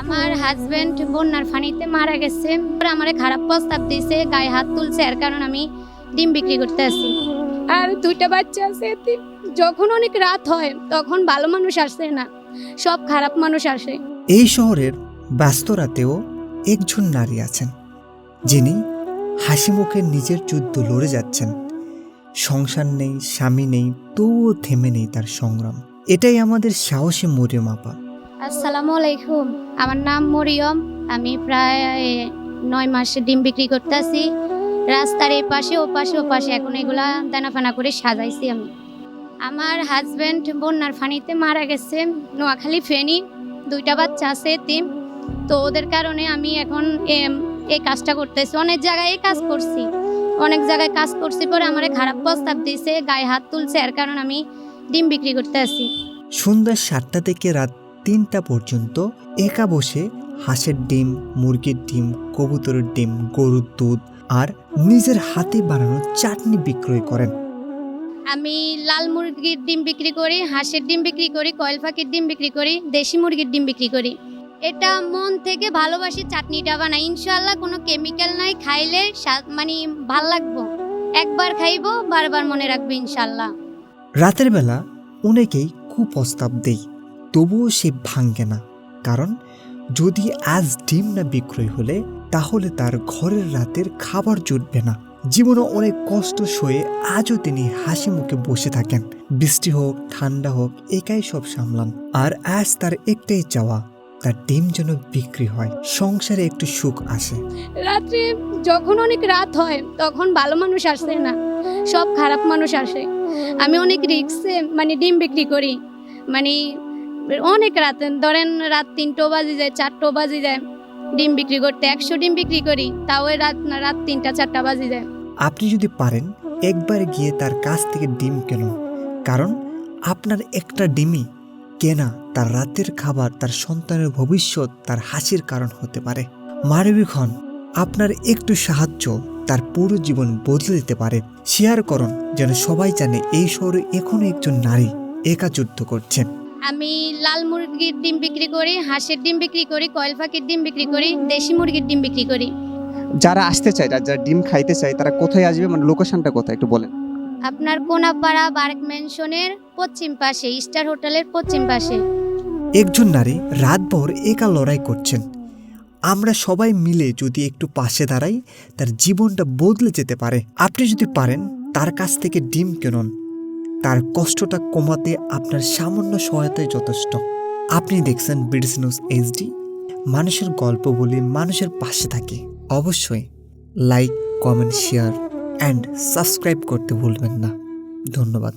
আমার হাজবেন্ড বন্যার ফানিতে মারা গেছে। পরে আমারে খারাপ প্রস্তাব দিয়েছে গায়ে হাত তুলছে এর কারণ আমি ডিম বিক্রি করতে আসি আর দুইটা বাচ্চা আছে যখন অনেক রাত হয় তখন ভালো মানুষ আসে না। সব খারাপ মানুষ আসে। এই শহরের ব্যস্ত রাতেও একজন নারী আছেন যিনি হাসি মুখে নিজের যুদ্ধ লড়ে যাচ্ছেন। সংসার নেই স্বামী নেই তবুও থেমে নেই তার সংগ্রাম। এটাই আমাদের সাহসী মরিয়ম আপা। আসসালামু আলাইকুম। আমার নাম মরিয়ম। আমি প্রায় নয় মাসে ডিম বিক্রি করতে আসি রাস্তার এই পাশে, ও পাশে ও পাশে। এখন এগুলা দানা ফানা করে সাজাইছি আমি। আমার হাজব্যান্ড বন্যার ফানিতে মারা গেছে। নোয়াখালী ফেনী। দুইটা বাচ্চা আছে, তিন। তো ওদের কারণে আমি এখন এই কাজটা করতেছি। অনেক জায়গায় এই কাজ করছি। অনেক জায়গায় কাজ করছি পরে আমার খারাপ প্রস্তাব দিয়েছে, গায়ে হাত তুলছে। এর কারণ আমি ডিম বিক্রি করতে আসি সন্ধ্যা সাতটা থেকে রাত তিনটা পর্যন্ত একা বসে হাঁসের ডিম মুরগির ডিম কবুতরের ডিম গরুর দুধ আর নিজের হাতে বানানো চাটনি বিক্রয় করেন। আমি লাল মুরগির ডিম বিক্রি করি হাঁসের ডিম বিক্রি করি কয়েল পাখির ডিম বিক্রি করি দেশি মুরগির ডিম বিক্রি করি। এটা মন থেকে ভালোবাসি চাটনিটা বানাই। ইনশাল্লাহ কোনো কেমিক্যাল নাই খাইলে মানে ভালো লাগবো। একবার খাইবো বারবার মনে রাখবে ইনশাল্লাহ রাতের বেলা অনেকেই কুপ্রস্তাব দেই তবুও সে ভাঙ্গে না। কারণ যদি আজ ডিম না বিক্রয় হলে, তাহলে তার ঘরের রাতের খাবার জুটবে না। জীবনে অনেক কষ্ট সয়ে আজও তিনি হাসি মুখে বসে থাকেন। বৃষ্টি হোক, ঠান্ডা হোক, একাই সব সামলান। আর আজ তার একটাই চাওয়া, তার ডিম যেন বিক্রি হয়। সংসারে একটু সুখ আসে। রাত্রে যখন অনেক রাত হয়, তখন ভালো মানুষ আসে না। সব খারাপ মানুষ আসে। আমি অনেক রিক্সে মানে ডিম বিক্রি করি। মানে অনেক রাত, ধরেন রাত তিনটো বাজে যায়, চারটো বাজে যায়, ডিম বিক্রি করতে একশো ডিম বিক্রি করি, তাও রাত রাত তিনটা, চারটা বাজে যায়। আপনি যদি পারেন, একবার গিয়ে তার কাছ থেকে ডিম কেনুন। কারণ আপনার একটা ডিমই কেনা তার রাতের খাবার, তার সন্তানের ভবিষ্যৎ, তার হাসির কারণ হতে পারে। মানবিক হন, আপনার একটু সাহায্য তার পুরো জীবন বদলে দিতে পারে। শেয়ার করুন, যেন সবাই জানে এই শহরে এখনও একজন নারী একা যুদ্ধ করছেন। আমি লাল মুরগির ডিম বিক্রি করি হাঁসের ডিম বিক্রি করি কয়েল পাখির ডিম বিক্রি করি দেশি মুরগির ডিম বিক্রি করি। যারা আসতে চায় যারা যারা ডিম খাইতে চায় তারা কোথায় আসবে? মানে লোকেশনটা কোথায়? একটু বলেন। আপনার কোনাপাড়া বার্ক ম্যানশনের পশ্চিম পাশে স্টার হোটেলের পশ্চিম পাশে। একজন নারী রাতভর একা লড়াই করছেন। আমরা সবাই মিলে যদি একটু পাশে দাঁড়াই তার জীবনটা বদলে যেতে পারে। আপনি যদি পারেন তার কাছ থেকে ডিম কেনুন। তার কষ্টটা কমাতে আপনার সামান্য সহায়তায় যথেষ্ট। আপনি দেখছেন ব্রিটিশ নিউজ এইচডি। মানুষের গল্প বলে মানুষের পাশে থাকে। অবশ্যই like, comment, share and subscribe করতে ভুলবেন না। ধন্যবাদ।